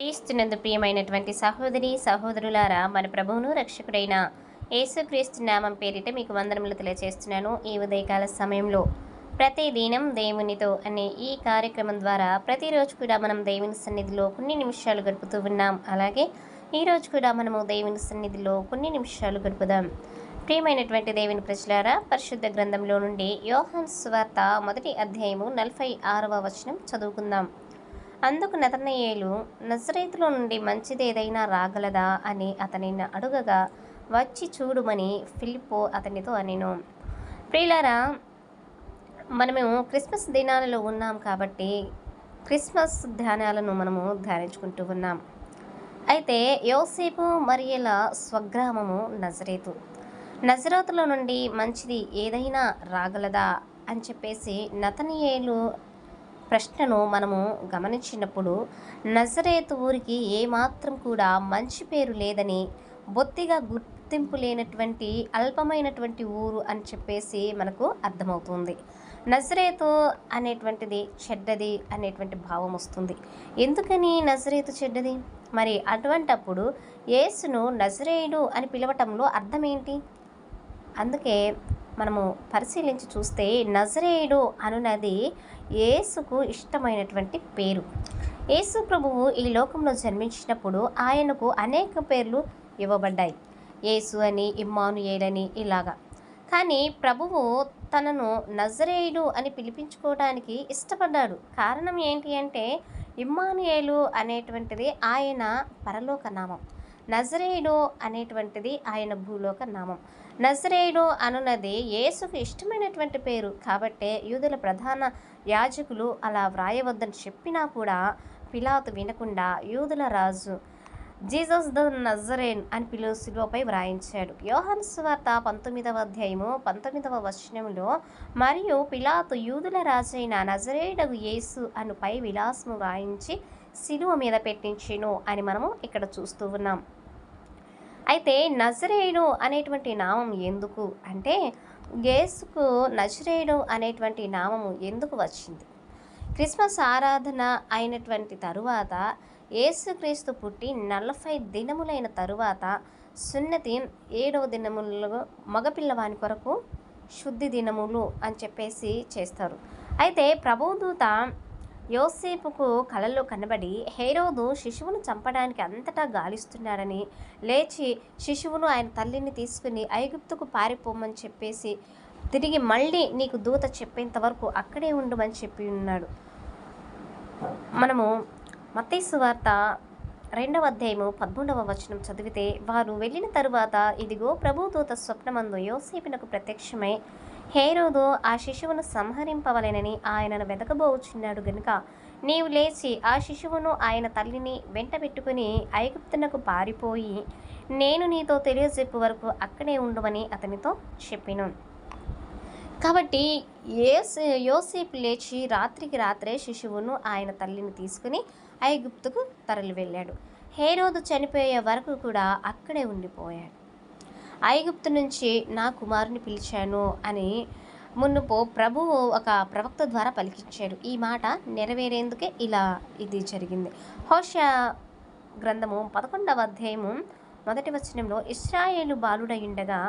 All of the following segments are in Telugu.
క్రీస్తునందు ప్రియమైనటువంటి సహోదరి సహోదరులారా మన ప్రభువును రక్షకుడైన యేసుక్రీస్తు నామం పేరిట మీకు వందనములు తెలియజేస్తున్నాను ఈ ఉదయకాల సమయంలో ప్రతి దినం దేవునితో అనే ఈ కార్యక్రమం ద్వారా ప్రతిరోజు కూడా మనం దేవుని సన్నిధిలో కొన్ని నిమిషాలు గడుపుతూ ఉన్నాం. అలాగే ఈరోజు కూడా మనము దేవుని సన్నిధిలో కొన్ని నిమిషాలు గడుపుదాం. ప్రియమైనటువంటి దేవుని ప్రజలారా పరిశుద్ధ గ్రంథంలో నుండి యోహన్ స్వార్త మొదటి అధ్యాయము నలభై ఆరవ వచనం చదువుకుందాం. అందుకు నతనయేలు నజరేతులో నుండి మంచిది ఏదైనా రాగలదా అని అతనిని అడుగగా వచ్చి చూడుమని ఫిలిప్పో అతనితో అనెను. ప్రియులారా మనము క్రిస్మస్ దినాలలో ఉన్నాం కాబట్టి క్రిస్మస్ ధ్యానాలను మనము ధ్యానించుకుంటూ ఉన్నాం. అయితే యోసేపు మరియల స్వగ్రామము నజరేతు. నజరేతులో నుండి మంచిది ఏదైనా రాగలదా అని చెప్పేసి నతనియేలు ప్రశ్నను మనము గమనించినప్పుడు నజరేతు ఊరికి ఏమాత్రం కూడా మంచి పేరు లేదని బొత్తిగా గుర్తింపు లేనటువంటి అల్పమైనటువంటి ఊరు అని చెప్పేసి మనకు అర్థమవుతుంది. నజరేతు అనేటువంటిది చెడ్డది అనేటువంటి భావం వస్తుంది. ఎందుకని నజరేతు చెడ్డది? మరి అటువంటప్పుడు యేసును నజరేయుడు అని పిలవటంలో అర్థం ఏంటి అందుకే మనము పరిశీలించి చూస్తే నజరేయుడు అనునది యేసుకు ఇష్టమైనటువంటి పేరు. యేసు ప్రభువు ఈ లోకంలో జన్మించినప్పుడు ఆయనకు అనేక పేర్లు ఇవ్వబడ్డాయి. యేసు అని ఇమ్మానుయేలని ఇలాగా. కానీ ప్రభువు తనను నజరేయుడు అని పిలిపించుకోవడానికి ఇష్టపడ్డాడు. కారణం ఏంటి అంటే ఇమ్మానుయేలు అనేటువంటిది ఆయన పరలోక నామం. నజరేయుడు అనేటువంటిది ఆయన భూలోక నామం. నజరేయుడు అనున్నది యేసుకు ఇష్టమైనటువంటి పేరు కాబట్టే యూదుల ప్రధాన యాజకులు అలా వ్రాయవద్దని చెప్పినా కూడా పిలాతు వినకుండా యూదుల రాజు జీసస్ ద నజరేన్ అని పిలువ శిలువపై వ్రాయించాడు. యోహన్ స్వార్త పంతొమ్మిదవ అధ్యాయము పంతొమ్మిదవ వచనంలో మరియు పిలాతు యూదుల రాజైన నజరేడగు యేసు అను పై విలాసము వ్రాయించి శిలువ మీద పెట్టించెను అని మనము ఇక్కడ చూస్తూ ఉన్నాం. అయితే నజరేయుడు అనేటువంటి నామం ఎందుకు? అంటే గేసుకు నజరేయుడు అనేటువంటి నామము ఎందుకు వచ్చింది? క్రిస్మస్ ఆరాధన అయినటువంటి తరువాత యేసుక్రీస్తు పుట్టి నలభై దినములైన తరువాత సున్నతి ఏడవ దినములలో మగపిల్లవాని కొరకు శుద్ధి దినములు అని చెప్పేసి చేస్తారు. అయితే ప్రభుదూత యోసేపుకు కలలో కనబడి హేరోదు శిశువును చంపడానికి అంతటా గాలిస్తున్నాడని లేచి శిశువును ఆయన తల్లిని తీసుకుని ఐగుప్తుకు పారిపోమని చెప్పేసి తిరిగి మళ్ళీ నీకు దూత చెప్పేంత వరకు అక్కడే ఉండమని చెప్పి ఉన్నాడు. మనము మత్తైసు వార్త రెండవ అధ్యాయము పదమూడవ వచనం చదివితే వారు వెళ్ళిన తరువాత ఇదిగో ప్రభుదూత స్వప్నమందు యోసేపునకు ప్రత్యక్షమై హేరోదు ఆ శిశువును సంహరింపవలెనని ఆయనను వెతకబోచున్నాడు గనుక నీవు లేచి ఆ శిశువును ఆయన తల్లిని వెంట పెట్టుకుని ఐగుప్తునకు పారిపోయి నేను నీతో తెలియజెప్పు వరకు అక్కడే ఉండమని అతనితో చెప్పిను. కాబట్టి ఏస్ యోసేపు లేచి రాత్రికి రాత్రే శిశువును ఆయన తల్లిని తీసుకుని ఐగుప్తుకు తరలి వెళ్ళాడు హేరోదు చనిపోయే వరకు కూడా అక్కడే ఉండిపోయాడు. ఐగుప్తు నుంచి నా కుమారుని పిలిచాను అని మునుపు ప్రభువు ఒక ప్రవక్త ద్వారా పలికించాడు ఈ మాట నెరవేరేందుకే ఇలా ఇది జరిగింది. హోష గ్రంథము పదకొండవ అధ్యాయము మొదటి వచనంలో ఇస్రాయేలు బాలుడయుండగా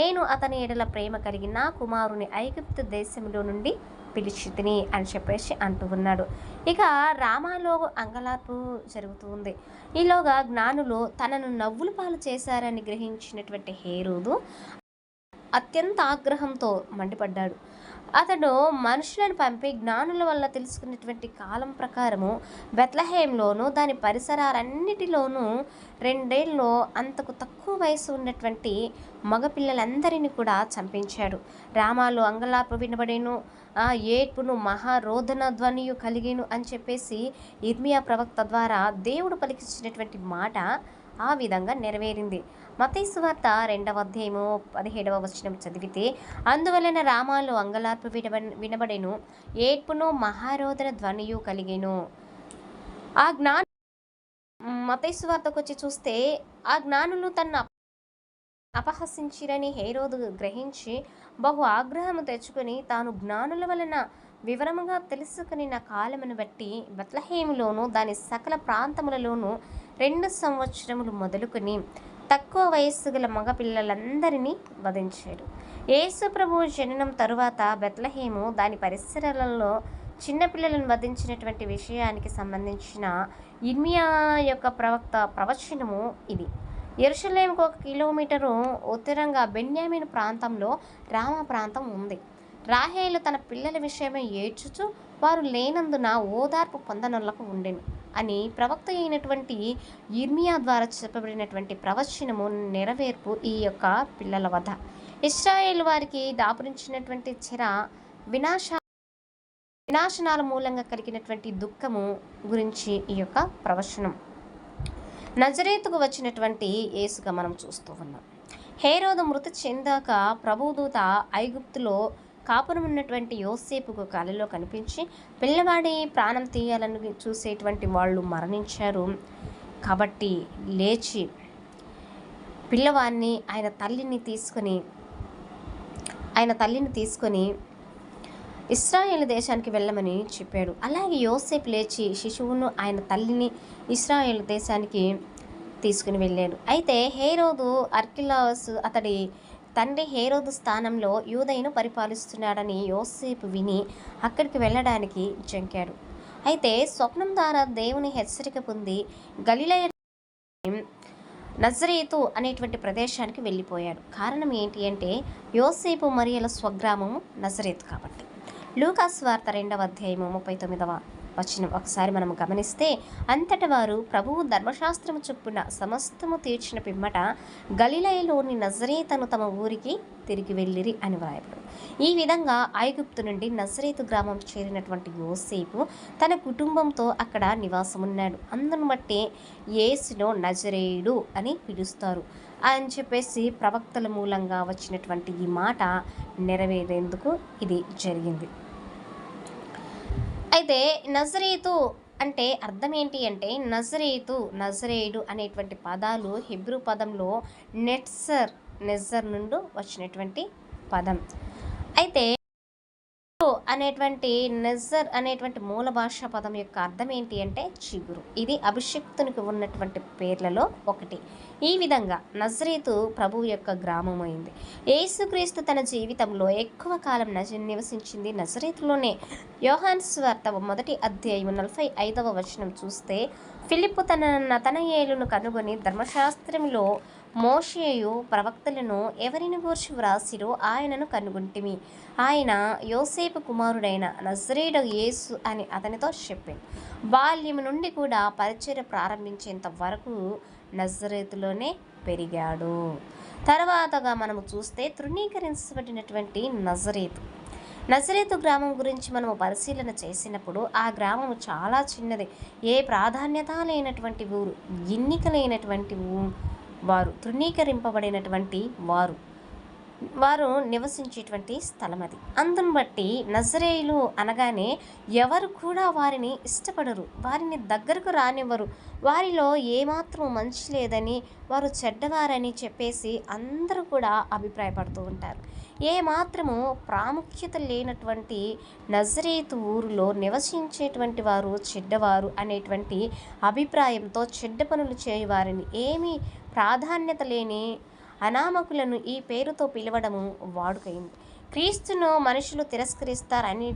నేను అతని ఎడల ప్రేమ కలిగి నా కుమారుని ఐగుప్తు దేశంలో నుండి పిలిచితిని అని చెప్పేసి అంటూ ఉన్నాడు. ఇక రామాలో అంగలార్పు జరుగుతూ ఉంది. ఈలోగా జ్ఞానులు తనను నవ్వుల పాలు చేశారని గ్రహించినటువంటి హేరుదు అత్యంత ఆగ్రహంతో మండిపడ్డాడు. అతడు మనుషులను పంపి జ్ఞానుల వల్ల తెలుసుకున్నటువంటి కాలం ప్రకారము బెత్లహేంలోను దాని పరిసరాలన్నిటిలోనూ రెండేళ్ళలో అంతకు తక్కువ వయసు ఉన్నటువంటి మగపిల్లలందరినీ కూడా చంపించాడు. రామాలు అంగలాపు వినబడేను ఆ ఏడ్పును మహారోధన ధ్వనియు కలిగేను అని చెప్పేసి ఇర్మియా ప్రవక్త ద్వారా దేవుడు పలికించినటువంటి మాట ఆ విధంగా నెరవేరింది. మతీసు వార్త రెండవ అధ్యాయము పదిహేడవ వచనం చదివితే అందువలన రామాలు అంగలార్పు వినబ వినబడెను ఏడ్పును మహారోదన ధ్వనియు కలిగెను. ఆ జ్ఞాన మతేసు వార్తకు వచ్చి చూస్తే ఆ జ్ఞానులు తన అపహసించిరని హేరోదు గ్రహించి బహు ఆగ్రహము తెచ్చుకొని తాను జ్ఞానుల వలన వివరముగా తెలుసుకుని నా కాలమును బట్టి బత్లహేములోను దాని సకల ప్రాంతములలోనూ రెండు సంవత్సరములు మొదలుకొని తక్కువ వయస్సు గల మగపిల్లలందరినీ వధించాడు యేసుప్రభు జననం తరువాత బెత్లహేము దాని పరిసరాలలో చిన్నపిల్లలను వధించినటువంటి విషయానికి సంబంధించిన ఇర్మియా యొక్క ప్రవక్త ప్రవచనము ఇది. ఎరుషలేంకు ఒక కిలోమీటరు ఉత్తరంగా బెన్యామిన్ ప్రాంతంలో రామ ప్రాంతం ఉంది. రాహేలు తన పిల్లల విషయమై ఏడ్చుచు వారు లేనందున ఓదార్పు పొందనులకు ఉండెను. అని ప్రవక్త అయినటువంటి ఇర్మియా ద్వారా చెప్పబడినటువంటి ప్రవచనము నెరవేర్పు ఈ యొక్క పిల్లల వధ. ఇస్రాయేల్ వారికి దాపురించినటువంటి చెర వినాశ వినాశనాల మూలంగా కలిగినటువంటి దుఃఖము గురించి ఈ యొక్క ప్రవచనం. నజరేతుకు వచ్చినటువంటి యేసుగా మనం చూస్తూ ఉన్నాం. హేరోద మృతి చెందాక ప్రభుదూత ఐగుప్తులో కాపురం ఉన్నటువంటి యోసేపుకు కళలో కనిపించి పిల్లవాడి ప్రాణం తీయాలని చూసేటువంటి వాళ్ళు మరణించారు. కాబట్టి లేచి పిల్లవాడిని ఆయన తల్లిని తీసుకొని ఆయన తల్లిని తీసుకొని ఇస్రాయేల్ దేశానికి వెళ్ళమని చెప్పాడు. అలాగే యోసేపు లేచి శిశువును ఆయన తల్లిని ఇస్రాయేల్ దేశానికి తీసుకుని వెళ్ళాడు. అయితే హేరోదు అర్కిలాస్ అతడి తండ్రి హేరోదు స్థానంలో యూదయను పరిపాలిస్తున్నాడని యోసేపు విని అక్కడికి వెళ్ళడానికి జంకాడు. అయితే స్వప్నం ద్వారా దేవుని హెచ్చరిక పొంది గలిలయ నజరేతు అనేటువంటి ప్రదేశానికి వెళ్ళిపోయాడు. కారణం ఏంటి అంటే యోసేపు మరియల స్వగ్రామము నజరేతు కాబట్టి. లూకాస్ వార్త రెండవ అధ్యాయము ముప్పై తొమ్మిదవ వచనం ఒకసారి మనం గమనిస్తే అంతట వారు ప్రభువు ధర్మశాస్త్రము చొప్పున సమస్తము తీర్చిన పిమ్మట గలిలయలోని నజరేతను తమ ఊరికి తిరిగి వెళ్ళిరి అని వ్రాయబడు. ఈ విధంగా ఐగుప్తు నుండి నజరేతు గ్రామం చేరినటువంటి యోసేపు తన కుటుంబంతో అక్కడ నివాసమున్నాడు. అందును బట్టి యేసును నజరేయుడు అని పిలుస్తారు. అని చెప్పేసి ప్రవక్తల మూలంగా వచ్చినటువంటి ఈ మాట నెరవేరేందుకు ఇది జరిగింది. అయితే నజరీతు అంటే అర్థం ఏంటి అంటే నజరేతు నజరేయుడు అనేటువంటి పదాలు హిబ్రూ పదంలో నెట్సర్ నెజర్ నుండి వచ్చినటువంటి పదం. అయితే అనేటువంటి నెజర్ అనేటువంటి మూల భాషా పదం యొక్క అర్థం ఏంటి అంటే చిగురు. ఇది అభిషిక్తునికి ఉన్నటువంటి పేర్లలో ఒకటి. ఈ విధంగా నజరీతు ప్రభువు యొక్క గ్రామం అయింది యేసుక్రీస్తు తన జీవితంలో ఎక్కువ కాలం నజ నివసించింది నజరీతులోనే. యోహాన్ స్వార్త మొదటి అధ్యాయం నలభై ఐదవ వచనం చూస్తే ఫిలిప్ తన నతనయేలును కనుగొని ధర్మశాస్త్రంలో మోషేయు ప్రవక్తలను ఎవరిని గూర్చి వ్రాసిరో ఆయనను కనుగొంటిమి. ఆయన యోసేపు కుమారుడైన నజరేడ యేసు అని అతనితో చెప్పింది బాల్యం నుండి కూడా పరిచయం ప్రారంభించేంత వరకు నజరేతులోనే పెరిగాడు. తర్వాతగా మనము చూస్తే తృణీకరించబడినటువంటి నజరేతు. నజరేతు గ్రామం గురించి మనము పరిశీలన చేసినప్పుడు ఆ గ్రామం చాలా చిన్నది. ఏ ప్రాధాన్యత లేనటువంటి ఊరు ఎన్నిక లేనటువంటి ఊరు వారు తృణీకరింపబడినటువంటి వారు. వారు నివసించేటువంటి స్థలం అది అందును బట్టి నజరేయులు అనగానే ఎవరు కూడా వారిని ఇష్టపడరు. వారిని దగ్గరకు రానివ్వరు. వారిలో ఏమాత్రం మంచి లేదని వారు చెడ్డవారని చెప్పేసి అందరూ కూడా అభిప్రాయపడుతూ ఉంటారు. ఏ మాత్రము ప్రాముఖ్యత లేనటువంటి నజరేతు ఊరిలో నివసించేటువంటి వారు చెడ్డవారు అనేటువంటి అభిప్రాయంతో చెడ్డ పనులు చేయవారిని ఏమీ ప్రాధాన్యత లేని అనామకులను ఈ పేరుతో పిలవడము వాడుకైంది. క్రీస్తును మనుషులు తిరస్కరిస్తారని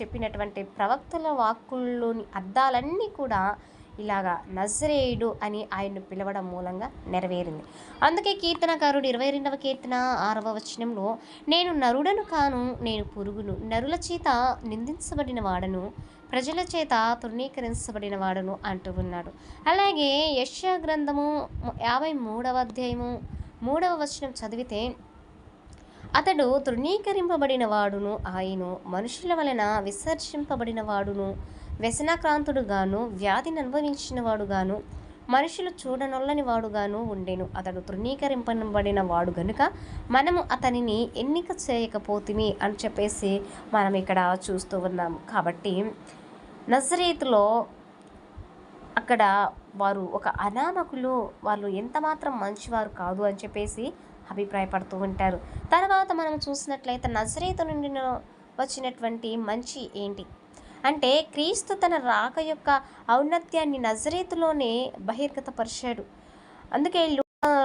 చెప్పినటువంటి ప్రవక్తల వాక్కుల్లోని అర్థాలన్నీ కూడా ఇలాగా నజరేయుడు అని ఆయన్ను పిలవడం మూలంగా నెరవేరింది. అందుకే కీర్తనకారుడు ఇరవై రెండవ కీర్తన ఆరవ వచనంలో నేను నరుడను కాను నేను పురుగును. నరుల చేత నిందించబడిన వాడను. ప్రజల చేత తృణీకరించబడిన వాడును అంటూ ఉన్నాడు. అలాగే యశ్యా గ్రంథము యాభై మూడవ అధ్యాయము మూడవ వచనం చదివితే అతడు తృణీకరింపబడిన వాడును ఆయను మనుషుల వలన విసర్జింపబడిన వాడును వ్యసనాక్రాంతుడుగాను వ్యాధిని అనుభవించిన వాడుగాను మనుషులు చూడనొల్లని వాడుగాను ఉండెను. అతడు తృణీకరింపబడిన వాడు గనుక మనము అతనిని ఎన్నిక చేయకపోతిమి అని చెప్పేసి మనం ఇక్కడ చూస్తూ ఉన్నాము. కాబట్టి నజరేతులో అక్కడ వారు ఒక అనామకులు వాళ్ళు ఎంత మాత్రం మంచివారు కాదు అని చెప్పేసి అభిప్రాయపడుతూ ఉంటారు. తర్వాత మనం చూసినట్లయితే నజరేతు నుండి వచ్చినటువంటి మంచి ఏంటి? అంటే క్రీస్తు తన రాక యొక్క ఔన్నత్యాన్ని నజరీతులోనే బహిర్గతపరిచాడు. అందుకే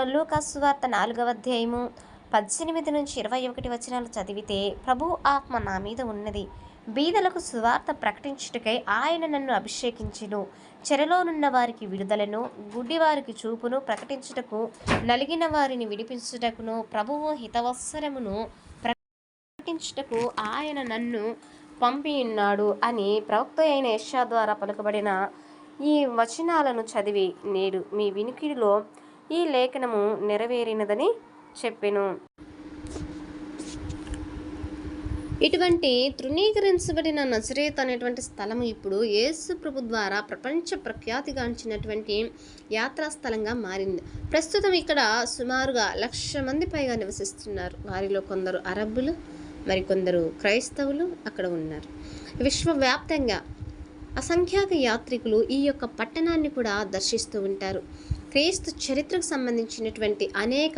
లూకాసు వార్త నాలుగవ అధ్యాయము పద్దెనిమిది నుంచి ఇరవై ఒకటి వచనాలు చదివితే ప్రభు ఆత్మ నా మీద ఉన్నది. బీదలకు సువార్త ప్రకటించుటకై ఆయన నన్ను అభిషేకించును. చెరలోనున్న వారికి విడుదలను. గుడ్డివారికి చూపును ప్రకటించుటకు నలిగిన వారిని విడిపించుటకును ప్రభువు హితవత్సరమును ప్రకటించుటకు ఆయన నన్ను పంపి ఉన్నాడు అని ప్రవక్త అయిన యశా ద్వారా పలుకబడిన ఈ వచనాలను చదివి నేడు మీ వినికిడిలో ఈ లేఖనము నెరవేరినదని చెప్పెను. ఇటువంటి తృణీకరించబడిన నజరేత్ అనేటువంటి స్థలము ఇప్పుడు యేసు ప్రభు ద్వారా ప్రపంచ ప్రఖ్యాతిగాంచినటువంటి యాత్రా స్థలంగా మారింది. ప్రస్తుతం ఇక్కడ సుమారుగా లక్ష మంది పైగా నివసిస్తున్నారు. వారిలో కొందరు అరబ్బులు మరికొందరు క్రైస్తవులు అక్కడ ఉన్నారు. విశ్వవ్యాప్తంగా అసంఖ్యాక యాత్రికులు ఈ యొక్క పట్టణాన్ని కూడా దర్శిస్తూ ఉంటారు. క్రీస్తు చరిత్రకు సంబంధించినటువంటి అనేక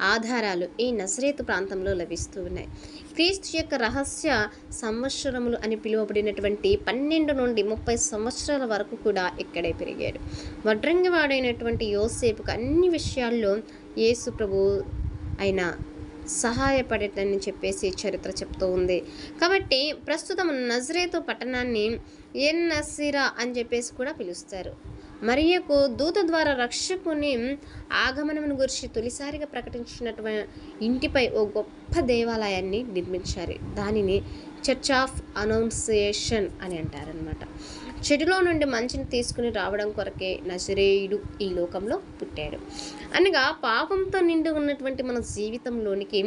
ఆధారాలు ఈ నజరేతు ప్రాంతంలో లభిస్తూ ఉన్నాయి. క్రీస్తు యొక్క రహస్య సంవత్సరములు అని పిలువబడినటువంటి పన్నెండు నుండి ముప్పై సంవత్సరాల వరకు కూడా ఇక్కడే పెరిగాడు. వడ్రంగివాడైనటువంటి యోసేపుకు అన్ని విషయాల్లో యేసు ప్రభు అయిన సహాయపడేటని చెప్పేసి చరిత్ర చెప్తూ ఉంది. కాబట్టి ప్రస్తుతం నజరేతు పట్టణాన్ని ఎన్ నసిరా అని చెప్పేసి కూడా పిలుస్తారు. మరియకు దూత ద్వారా రక్షకుని ఆగమనమును గురించి తొలిసారిగా ప్రకటించినటువంటి ఇంటిపై ఓ గొప్ప దేవాలయాన్ని నిర్మించారు. దానిని చర్చ్ ఆఫ్ అనౌన్సియేషన్ అని అంటారనమాట చెడులో నుండి మంచిని తీసుకుని రావడం కొరకే నజరేయుడు ఈ లోకంలో పుట్టాడు. అనగా పాపంతో నిండి ఉన్నటువంటి మన జీవితంలోనికి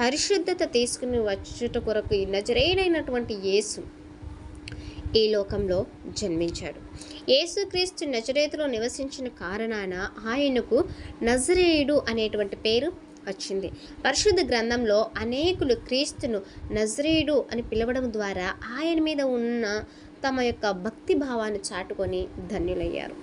పరిశుద్ధత తీసుకుని వచ్చుట కొరకు ఈ నజరేయుడైనటువంటి యేసు ఈ లోకంలో జన్మించాడు. యేసుక్రీస్తు నజరేతులో నివసించిన కారణాన ఆయనకు నజరేయుడు అనేటువంటి పేరు వచ్చింది. పరిశుద్ధ గ్రంథంలో అనేకులు క్రీస్తును నజరేయుడు అని పిలవడం ద్వారా ఆయన మీద ఉన్న తమ యొక్క భక్తి భావాన్ని చాటుకొని ధన్యులయ్యారు.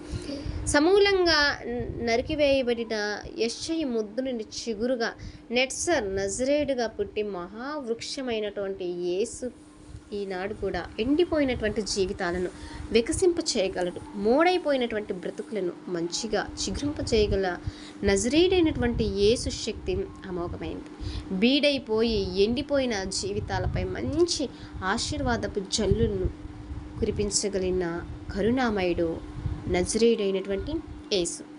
సమూలంగా నరికివేయబడిన యశ్చయి ముద్దుని చిగురుగా నెట్సర్ నజరేయుడుగా పుట్టి మహావృక్షమైనటువంటి యేసు ఈనాడు కూడా ఎండిపోయినటువంటి జీవితాలను వికసింప చేయగలడు. మోడైపోయినటువంటి బ్రతుకులను మంచిగా చిగురింప చేయగల నజరీడైనటువంటి యేసు శక్తి అమోఘమైంది. బీడైపోయి ఎండిపోయిన జీవితాలపై మంచి ఆశీర్వాదపు జల్లులను కురిపించగలిగిన కరుణామయుడు నజరీడైనటువంటి యేసు.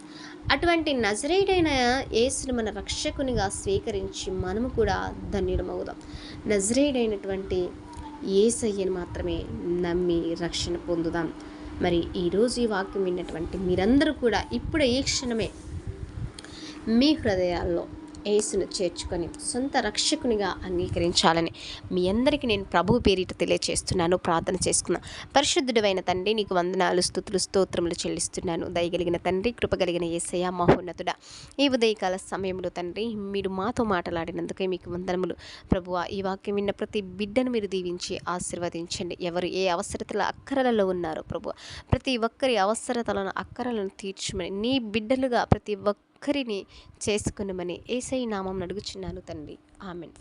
అటువంటి నజరేయుడైన యేసును మన రక్షకునిగా స్వీకరించి మనము కూడా ధన్యుడమవుదాం నజరేయుడైనటువంటి ఏసయ్యను మాత్రమే నమ్మి రక్షణ పొందుదాం. మరి ఈరోజు ఈ వాక్యం విన్నటువంటి మీరందరూ కూడా ఇప్పుడు ఈ క్షణమే మీ హృదయాల్లో యేసును చేర్చుకొని సొంత రక్షకునిగా అంగీకరించాలని మీ అందరికీ నేను ప్రభు పేరిట తెలియచేస్తున్నాను ప్రార్థన చేసుకున్న. పరిశుద్ధుడైన తండ్రి నీకు వందనాలు స్థుతులు స్తోత్రములు చెల్లిస్తున్నాను. దయగలిగిన తండ్రి కృపగలిగిన ఏసయ మహోన్నతుడ. ఈ ఉదయకాల సమయంలో తండ్రి మీరు మాతో మాట్లాడినందుకే మీకు వందనములు. ప్రభువ ఈ వాక్యం విన్న ప్రతి బిడ్డను మీరు దీవించి ఆశీర్వదించండి. ఎవరు ఏ అవసరతల అక్కరలలో ఉన్నారో ప్రభు ప్రతి ఒక్కరి అవసరతలను అక్కరలను తీర్చమని నీ బిడ్డలుగా ప్రతి ఒక్క ఒక్కరిని చేసుకునమని ఏసై నామం అడుగుచున్నాను తండ్రి. ఆమెన్.